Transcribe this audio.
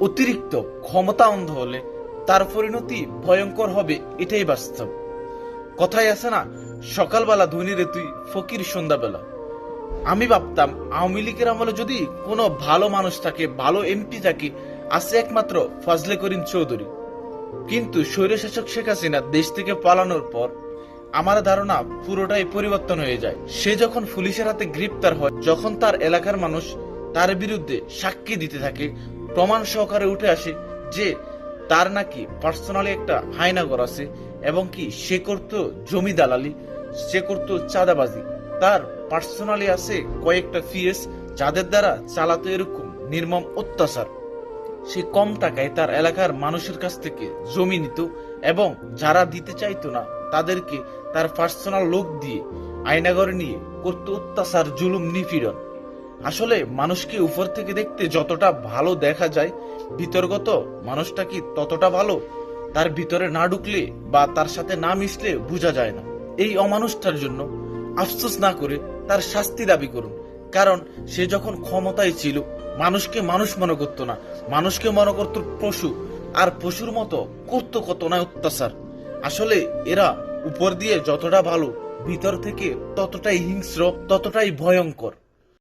অতিরিক্ত ক্ষমতা অন্ধ হলে তার পরিণতি ভয়ঙ্কর হবে, এটাই বাস্তব। কথাই আছে না, সকালবেলা ধনীরে তুই ফকির সন্ধ্যাবেলা। আমি ভাবতাম, আওয়ামী লীগের আমলে যদি কোনো ভালো মানুষ থাকে, ভালো এমপি থাকে, আছে একমাত্র ফজলে করিম চৌধুরী। কিন্তু স্বৈরশাসক শেখ হাসিনা দেশ থেকে পালানোর পর আমার ধারণা পুরোটাই পরিবর্তন হয়ে যায়। সে যখন পুলিশের হাতে গ্রেপ্তার হয়, যখন তার এলাকার মানুষ তার বিরুদ্ধে সাক্ষী দিতে থাকে প্রমাণ সহকারে উঠে আসে যে তার নাকি পার্সোনালি একটা হায়নাগর আছে এবং কি সে করতো জমি দালালি, সে করতো চাঁদাবাজি। তার পার্সোনালি আছে কয়েকটা ফিএস যাদের দ্বারা চালাতো এরকম নির্মম অত্যাচার। সে কম টাকায় তার এলাকার মানুষের কাছ থেকে জমি নিত এবং যারা দিতে চাইতো না, তাদেরকে তার পার্সোনাল লোক দিয়ে আয়নাগরে নিয়ে করত অত্যাচার, জুলুম, নিপীড়ন। আসলে মানুষকে উপর থেকে দেখতে যতটা ভালো দেখা যায়, ভিতরগত মানুষটা কি ততটা ভালো? তার ভিতরে না ঢুকলে বা তার সাথে না মিশলে বোঝা যায় না। এই অমানুষটার জন্য আফসোস না করে তার শাস্তি দাবি করুন। কারণ সে যখন ক্ষমতায় ছিল, মানুষকে মানুষ মনে করতো না। মানুষকে মনে করতো পশু। আর পশুর মতো করতো কত না অত্যাচার। আসলে এরা উপর দিয়ে যতটা ভালো, ভিতর থেকে ততটাই হিংস্র, ততটাই ভয়ঙ্কর।